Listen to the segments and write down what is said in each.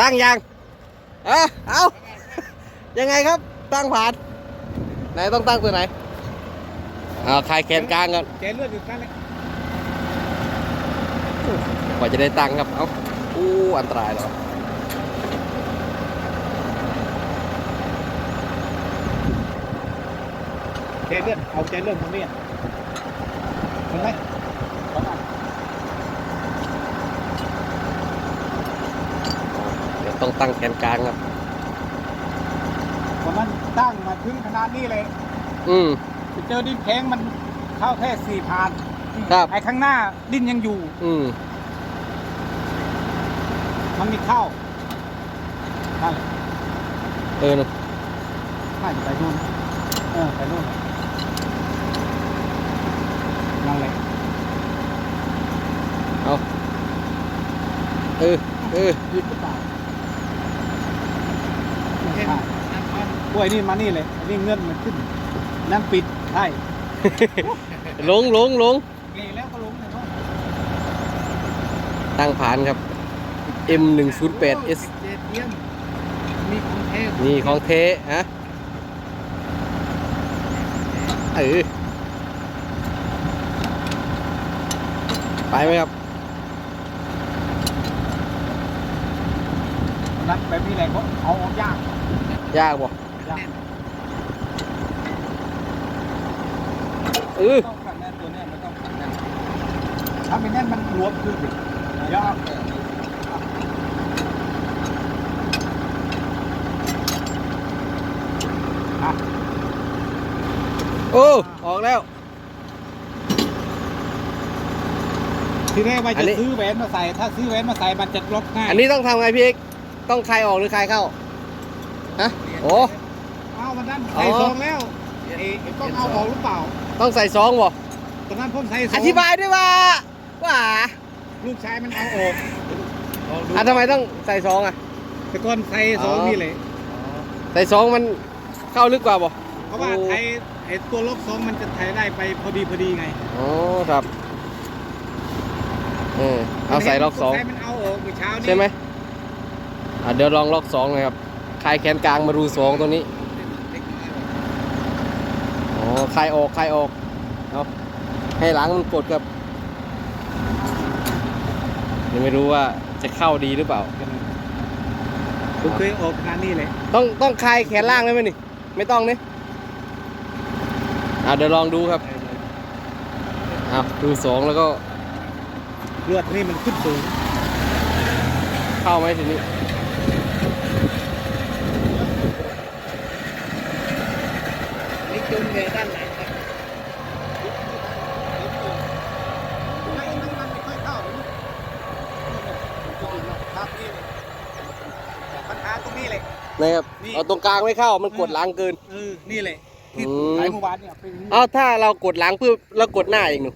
ตั้งยังเอะเอายังไงครับ ตั้งผ่าน ไหนต้องตั้งตัวไหนเอาคลายแขนกลางก่อนแกเลือดอยู่กันเลยกว่าจะได้ตั้งครับ เอาอู้อันตรายเหรอแกเลือดเอาแกเลือดตรงนี้อะเห็นไหมสองอัน เดี๋ยว ต้องตั้งแขนกลางครับวันนั้นตั้งมาถึงขนาดนี้เลยอืมไปเจอดินแข็งมันเข้าแค่สี่พานครับไอ้ข้างหน้าดินยังอยู่ อืมมันมีเข้านั่นแหละเออเนอะน่าจะไปนู่นเออไปนู่นนั่นแหละเอาเออเออยึดหรือเปล่า ไม่ใช่กล้วยนี่มานี่เลยอันนี่เงื่อนมันขึ้นนั่นปิดใช่ลงลงลงเกแล้วก็ลงเลยเนาะตั้งผ่านครับ M108S เจ็ดเยี่ยมมีของเทพนี่ของเทฮะเออไปไหมครับ นัดแบบนี้แหละเขาเอาออกยาก ยากบ่ยากเออต้องขันแน่นตัวเนี้ยไม่ต้องขันแน่นถ้าไม่แน่นมันรวมขึ้นดิยากอะโอ้ออกแล้ว ทีแรกว่าอันจะนี้ซื้อแหวนมาใส่ ถ้าซื้อแหวนมาใส่มันจะล็อกง่าย อันนี้ต้องทำไงพี่เอกต้องคลายออกหรือคลายเข้า ฮะโอ้เอาวันนั้นอ๋อใส่ซองแล้วเอ๊ะต้องเอาออกหรือเปล่า ต้องใส่ซองบ่ตอนนั้นผมใส่ซอองธิบายด้วยว่า ว่า ลูกชายมันเอาออกลองดูอะทำไมต้องใส่ซองอะแต่ก่อนใส่ซองอ๋อนี่เลยใส่ซองมันเข้าลึกกว่าบ่เพราะว่าโอ้ไทยไอ้ตัวล็อกซองมันจะไทยได้ไปพอดีพอดีไงอ๋อครับเออเอาใส่ล็อกสองใส่มันเอาออกเมื่อเช้านี้ใช่ไหมอะเดี๋ยวลองล็อกสองเลยครับ คลายแขนกลางมารูสองตรงนี้อ๋อคลายออกคลายออกเอาให้หลังมันกดครับยังไม่รู้ว่าจะเข้าดีหรือเปล่าผมเคยออกงานนี่เลย ต้องต้องคลายแขนล่างได้ไหมนี่ ไม่ต้องนี่อะเดี๋ยวลองดูครับอะดูสองแล้วก็เลือดนี่มันขึ้นสูง เข้าไหมทีนี้นี่จุ่มเลยด้านหลังครับไม่น้ำมันไม่ค่อยเข้าครับนี่เลยปัญหาตรง นี้เลยนะครับนี่ เอาตรงกลางไม่เข้ามันกดหลังเกิน เออ นี่เลยที่อืม ขายเมื่อวานเนี่ยเป็นเอาถ้าเรากดหลังเพื่อเรากดหน้าเองหนู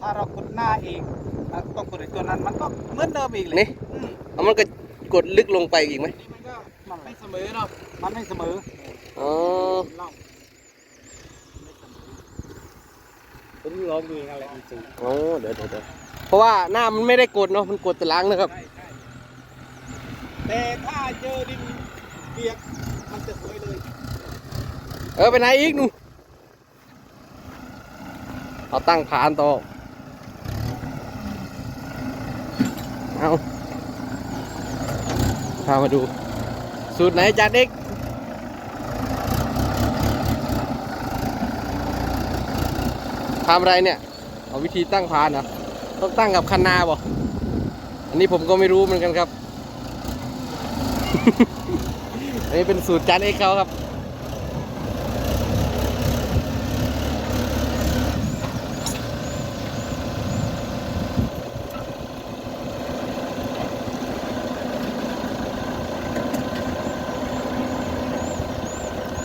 ถ้าเรากดหน้าเองแล้วต้องกดไอ้ตัวนั้นมันก็เหมือนเดิมอีกเลยนี่ อืมเอามันก็กดลึกลงไปอีกไหมนี่มันก็มันไม่เสมอเนาะมันไม่เสมออ๋อเล่าผมลองดูอย่างนั้นแหละมันสูงอ๋อเดี๋ยวเดี๋ยวเดี๋ยวเพราะว่าหน้ามันไม่ได้กดเนาะมันกดแต่หลังนะครับ ใช่ใช่แต่ถ้าเจอดิน เปียกมันจะสวยเลย เออไปไหนอีกหนูเอาตั้งฐานต่อเอาพามาดู สูตรไหนจัดเด็กทำอะไรเนี่ย เอาวิธีตั้งพานเหรอต้องตั้งกับคันนาบ่อันนี้ผมก็ไม่รู้เหมือนกันครับ อั นี้เป็นสูตรจานเอกเขาครับ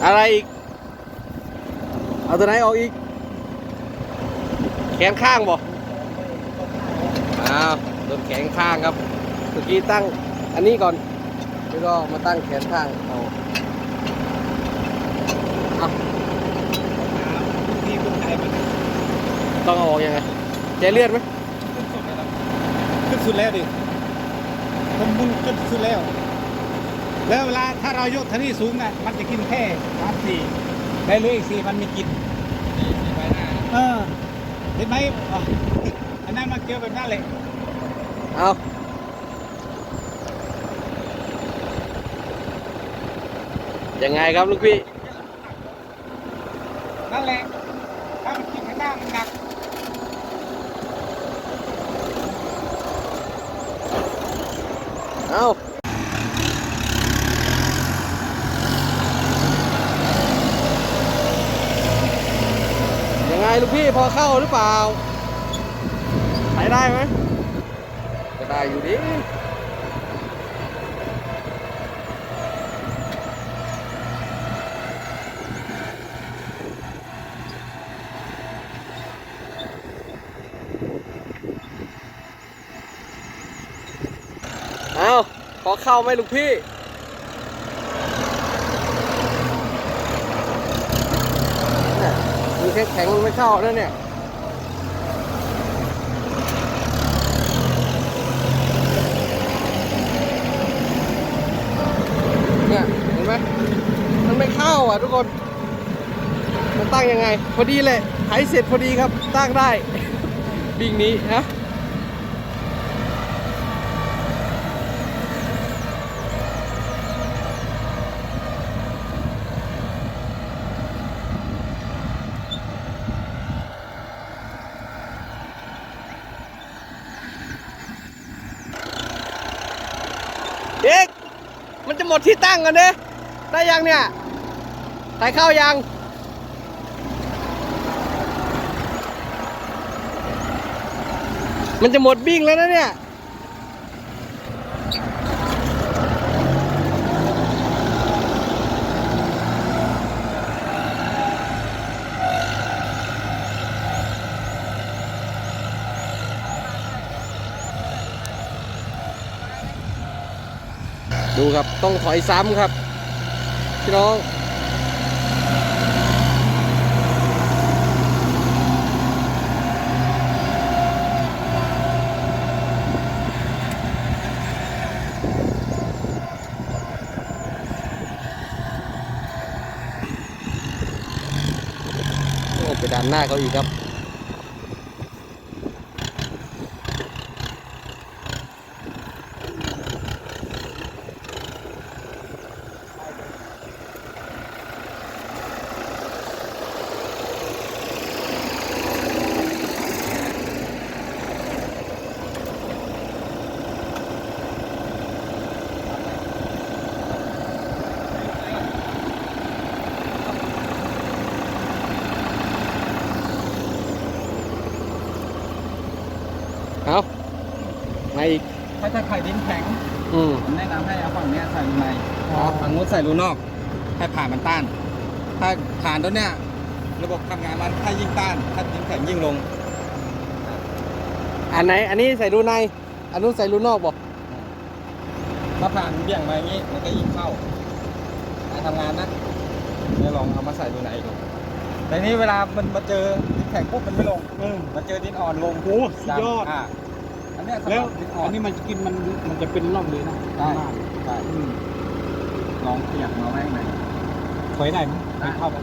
อะไรอีก เอาตัวไหนออกอีก แขนข้างบ่อ้าวตัวแขนข้างครับเมื่อกี้ตั้งอันนี้ก่อน แล้วก็มาตั้งแขนข้างเอาเอาที่คนไทยมันต้องเอาออกยังไงใจเลือดไหมขึ้นสุดแล้วครับขึ้นสุดแล้วดิผมมึงขึ้นสุดแล้ว แล้วเวลาถ้าเรายกเท่านี้สูงอะมันจะกินแค่สามสี่ได้เหลยอีกสี่มันไม่กินนี่นี่ใบหน้าเออเห็นไหมอะอันนั้นมาเกี่ยวแบบนั้นเลยเอา ยังไงครับลูกพี่ นั่นแหละ ถ้ามันกินข้างหน้ามันหนักเอายังไงลูกพี่พอเข้าหรือเปล่า ใช้ได้ไหมก็ได้อยู่ดิ เอาพอเข้าไหมลูกพี่ มีแค่แข็งมันไม่เข้าแล้วเนี่ยเนี่ยเห็นไหมมันไม่เข้าอะทุกคน มันตั้งยังไง พอดีเลยไถเสร็จพอดีครับ ตั้งได้วิ่งนี้นะ เด็กมันจะหมดที่ตั้งกันเด้ได้ยังเนี่ยใส่เข้ายัง มันจะหมดบิ้งแล้วนะเนี่ย ดูครับต้องถอยซ้ำครับ พี่น้อง โอ้ไปด้านหน้าเขาอีกครับ ถ้าจะไข่ดินแข็งอืมผมแนะนำให้เอาฝั่งเนี้ยใส่รูในอ๋อ ฝั่งนู้นใส่รูนอก ให้ผ่านมันต้าน ถ้าผ่านตัวเนี้ยระบบทำงานมันถ้ายิ่งต้านถ้าดินแข็งยิ่งลง อันไหน อันนี้ใส่รูใน อันนู้นใส่รูนอกบอกถ้าผ่านเบี่ยงมาอย่างนี้มันก็ยิ่งเข้าการทำงานนะเดี๋ยวลองเอามาใส่รูในดูแต่นี้เวลามันมาเจอดินแข็งปุ๊บมันไม่ลงเออมาเจอดินอ่อนลงโอ้สุดยอดอ่า อันเนี้ยสำหแล้วรับดินอ่ออันนนี้มันจะกินมันมันจะเป็นร่องเลยนะได้ข้างหน้าใช่อืมลองเปียกมาไว้ข้างในถอยได้ไหมได้ไม่เข้าไป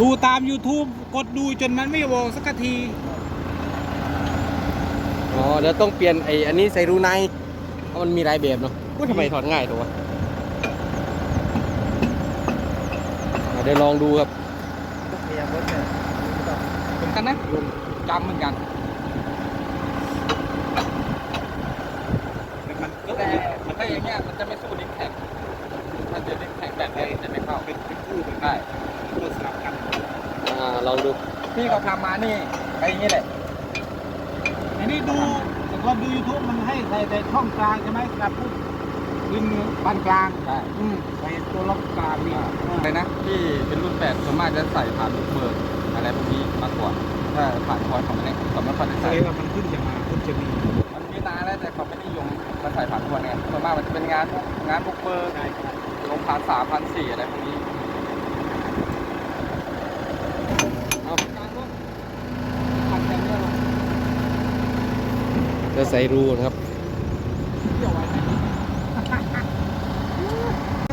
ดูตาม YouTube กดดูจนมันไม่บอกสักที อ๋อเดี๋ยวต้องเปลี่ยนไอ้อันนี้ใส่รูในเพราะมันมีหลายแบบเนาะอุ้ยทำไมถอดง่ายตัววะอะเดี๋ยวลองดูครับพยายามลดเนี่ยเหมือนกันนะ จำเหมือนกันแต่มันก็แต่ถ้าอย่างเงี้ยมันจะไม่สู้ดินแข็งถ้าเจอดินแข็งแบบนี้จะไม่เข้าเป็นเป็นคู่เป็นใช่คู่สลับกันอ่าลองดูที่เขาทำมานี่ไอ้อย่างงี้แหละอันนี้ดูแต่ก่อนดู YouTube มันให้ใส่แต่ช่องกลางใช่ไหมกระพุ้งดินปานกลางใช่อืมใส่ตัวล็อกกลางนี่เลยนะที่เป็นรุ่นแปดส่วนมากจะใส่ผ่านลูกเบิร์อะไรพวกนี้มากกว่า ถ้าผ่านคอนของมันเนี่ยสำหรัผ่านแสใส่ไหว่มันขึ้นจะมาเพิ่งจะมีมันมีนานแล้วแต่เขาไม่นิยมมาใส่ผ่านคอนไงส่วนมากมันจะเป็นงานงานบุกเบิก ใช่รับลงพันสามพันสี่อะไรพวกนี้เรงเยะก็ใส่รูนะครับ เกี่ยวไว้ไหม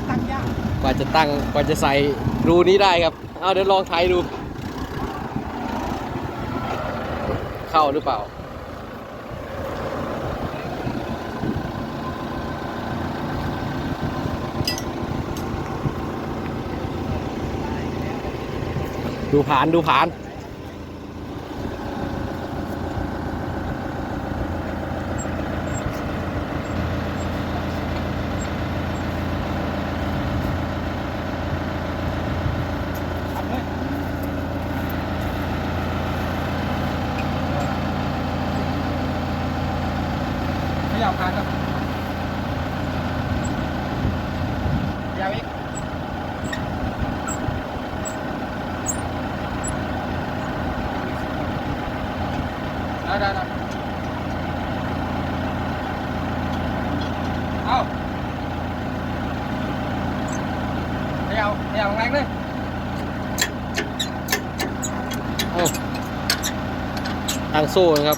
ตั้งยากกว่าจะตั้งกว่าจะใส่รูนี้ได้ครับ เอาเดี๋ยวลองถ่ายดู เข้าหรือเปล่า ดูผ่านดูผ่าน ทำเลย ไม่อยากพานครับยาวอีกได้ได้ได้ เอาเดี๋ยวเดี๋ยวแรงเลยเอาตั้งโซ่นะครับ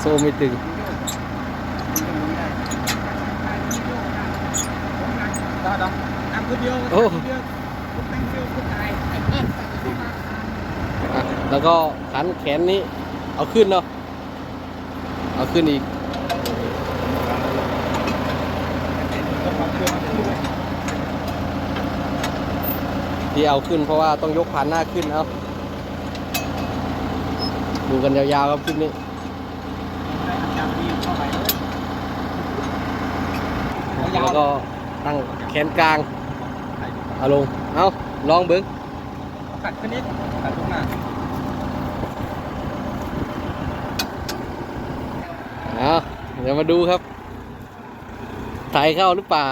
โซ่ไม่ตึงได้ได้ทำคนเดียวโอ้คนเดียวคนแต่งเดียวคนตายอะแล้วก็ขันแขนนี้ เอาขึ้นเนาะ เอาขึ้นอีก ที่เอาขึ้นเพราะว่าต้องยกผ่านหน้าขึ้นเอาดูกันยาวๆครับคลิปนี้แล้วก็ตั้งแขนกลางเอาลง เอาลองเบิ้งขัดขึ้นนิดขัดตรงหน้าเอาเดี๋ยวมาดูครับ ไถเข้าหรือเปล่า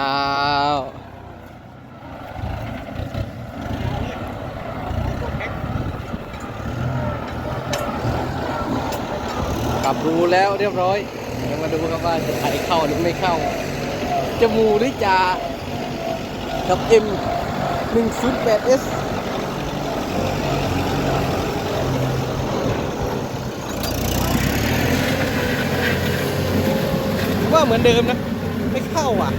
กลับรูแล้วเรียบร้อยเดี๋ยวมาดูครับว่าจะไถเข้าหรือไม่เข้า จะมูหรือจะกับ M 1 0 8 S ว่าเหมือนเดิมนะ ไม่เข้าอะ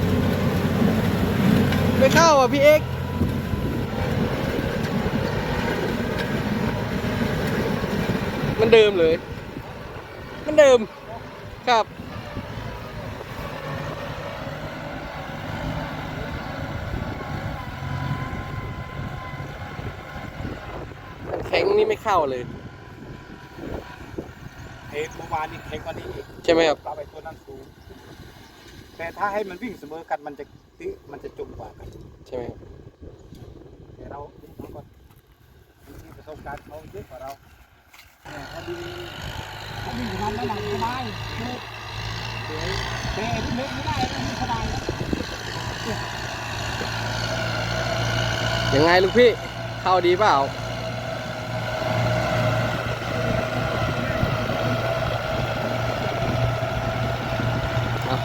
ไม่เข้าอะพี่เอ็กซ์มันเดิมเลย มันเดิม ครับมันแข็งนี่ไม่เข้าเลยเอ้เมื่อวานนี่แข็งกว่านี้อีกใช่ไหมครับปลาไปตัวนั้นสูง แต่ถ้าให้มันวิ่งเสมอกันมันจะติมันจะจมกว่ากันใช่ไหมครับแต่เราเราก็มีประสบการณ์เขาเยอะกว่าเราเนี่ยเขาดีเขาวิ่งของมันแล้วหลังสบายถูกแต่ไอ้ที่เล็กไม่ได้แล้วมันสบายแล้วยังไงลูกพี่เข้าดีเปล่า เอาไป